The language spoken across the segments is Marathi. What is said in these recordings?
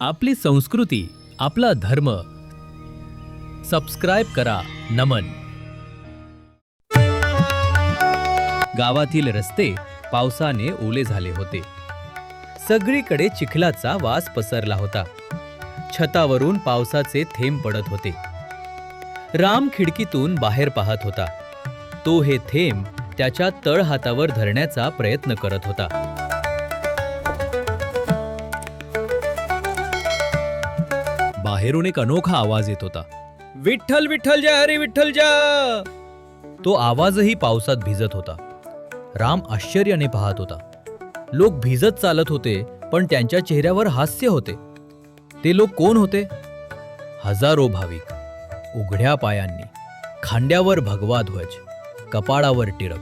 आपली संस्कृती आपला धर्म. सबस्क्राईब करा नमन. गावातील रस्ते पावसाने ओले झाले होते. सगळीकडे चिखलाचा वास पसरला होता. छतावरून पावसाचे थेंब पडत होते. राम खिडकीतून बाहेर पाहत होता. तो हे थेंब त्याच्या तळहातावर धरण्याचा प्रयत्न करत होता. बाहेरून एक अनोखा आवाज येत होता. विठ्ठल विठ्ठल जय हरी विठ्ठल जय! तो आवाजही पावसात भिजत होता. राम आश्चर्याने पाहत होता. लोक भिजत चालत होते पण त्यांच्या चेहऱ्यावर हास्य होते. ते लोक कोण होते? हजारो भाविक. उघड्या पायांनी. खांद्यावर भगवा ध्वज. कपाळावर टिळक.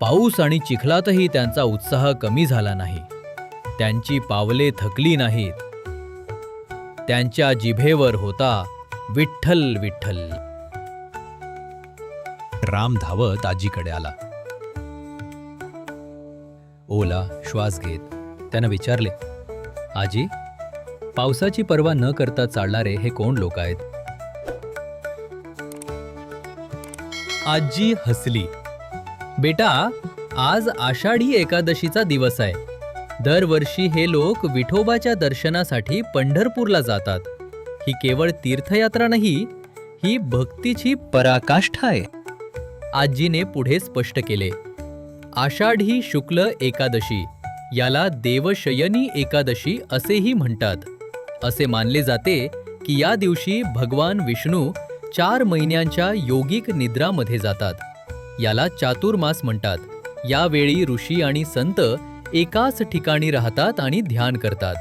पाऊस आणि चिखलातही त्यांचा उत्साह कमी झाला नाही. त्यांची पावले थकली नाहीत. त्यांच्या जिभेवर होता विठ्ठल विठ्ठल. राम धावत आजीकडे आला. ओला श्वास घेत त्यानं विचारले आजी पावसाची पर्वा न करता चालणारे हे कोण लोक आहेत? आजी हसली बेटा आज आषाढी एकादशीचा दिवस आहे. दरवर्षी हे लोक विठोबाच्या दर्शनासाठी पंढरपूरला जातात. ही केवळ तीर्थयात्रा नाही ही भक्तीची पराकाष्ठा आहे. आजीने पुढे स्पष्ट केले आषाढी शुक्ल एकादशी याला देवशयनी एकादशी असेही म्हणतात. असे मानले जाते की या दिवशी भगवान विष्णू चार महिन्यांच्या योगिक निद्रामध्ये जातात. याला चातुर्मास म्हणतात. यावेळी ऋषी आणि संत एकाच ठिकाणी राहतात आणि ध्यान करतात.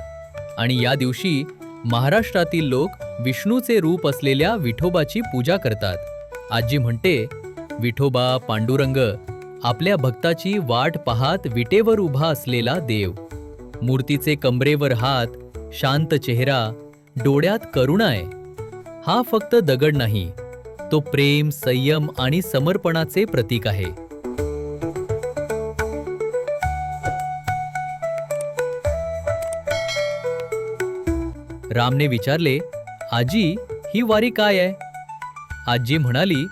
आणि या दिवशी महाराष्ट्रातील लोक विष्णूचे रूप असलेल्या विठोबाची पूजा करतात. आजी म्हणते विठोबा पांडुरंग आपल्या भक्ताची वाट पाहात विटेवर उभा असलेला देव. मूर्तीचे कमरेवर हात शांत चेहरा डोळ्यात करुणा आहे. हा फक्त दगड नाही. तो प्रेम संयम आणि समर्पणाचे प्रतीक आहे. रामने विचारले आजी ही वारी काय आहे? आजी म्हणाली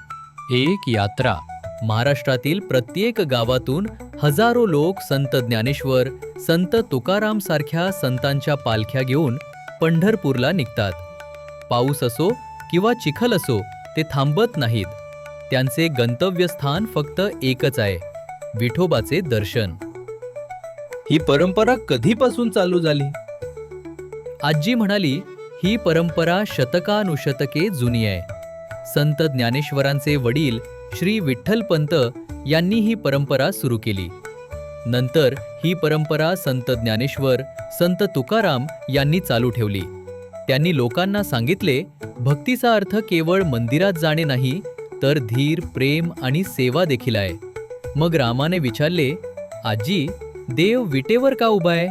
एक यात्रा. महाराष्ट्रातील प्रत्येक गावातून हजारो लोक संत ज्ञानेश्वर संत तुकाराम सारख्या संतांच्या पालख्या घेऊन पंढरपूरला निघतात. पाऊस असो किंवा चिखल असो ते थांबत नाहीत. त्यांचे गंतव्यस्थान फक्त एकच आहे विठोबाचे दर्शन. ही परंपरा कधीपासून चालू झाली? आजी म्हणाली ही परंपरा शतकानुशतके जुनी आहे. संत ज्ञानेश्वरांचे वडील श्री विठ्ठलपंत यांनी ही परंपरा सुरू केली. नंतर ही परंपरा संत ज्ञानेश्वर संत तुकाराम यांनी चालू ठेवली. त्यांनी लोकांना सांगितले भक्तीचा अर्थ केवळ मंदिरात जाणे नाही तर धीर प्रेम आणि सेवा देखील आहे. मग रामाने विचारले आजी देव विटेवर का उभा आहे?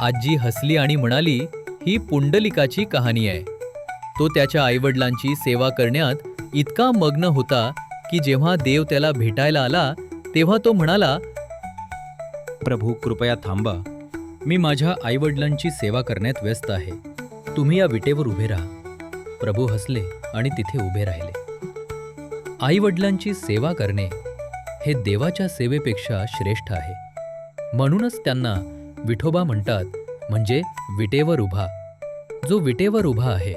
आजी हसली आणि म्हणाली ही पुंडलिकाची कहाणी आहे. तो त्याच्या आईवडिलांची सेवा करण्यात इतका मग्न होता की जेव्हा देव त्याला भेटायला आला तेव्हा तो म्हणाला प्रभू कृपया थांबा. मी माझ्या आईवडिलांची सेवा करण्यात व्यस्त आहे. तुम्ही या विटेवर उभे राहा. प्रभू हसले आणि तिथे उभे राहिले. आईवडिलांची सेवा करणे हे देवाच्या सेवेपेक्षा श्रेष्ठ आहे. म्हणूनच त्यांना विठोबा म्हणतात म्हणजे विटेवर उभा. जो विटेवर उभा आहे.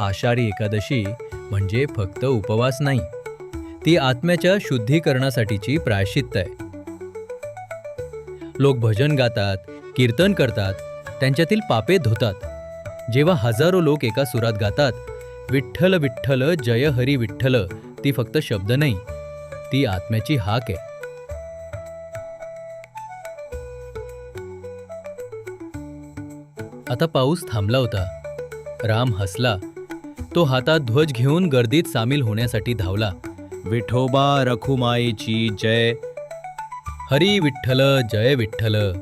आषाढी एकादशी म्हणजे फक्त उपवास नाही. ती आत्म्याच्या शुद्धीकरणासाठीची प्रायश्चित्त आहे. लोक भजन गातात कीर्तन करतात त्यांच्यातील पापे धुतात. जेव्हा हजारो लोक एका सुरात गातात विठ्ठल विठ्ठल जय हरी विठ्ठल ती फक्त शब्द नाही ती आत्म्याची हाक आहे. आता पाऊस थांबला होता. राम हसला. तो हातात ध्वज घेऊन गर्दीत सामील होण्यासाठी धावला. विठोबा रखुमाईची जय. हरी विठ्ठल जय विठ्ठल.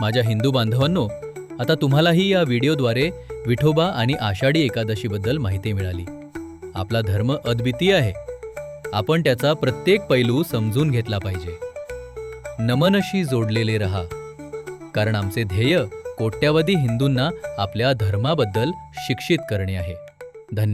माझ्या हिंदू बांधवांनो आता तुम्हालाही या व्हिडिओद्वारे विठोबा आणि आषाढी एकादशीबद्दल माहिती मिळाली. आपला धर्म अद्वितीय आहे. आपण त्याचा प्रत्येक पैलू समजून घेतला पाहिजे. नमनशी जोडलेले रहा. कारण आमचे ध्येय कोट्यावधी हिंदूंना आपल्या धर्माबद्दल शिक्षित करणे आहे. धन्यवाद.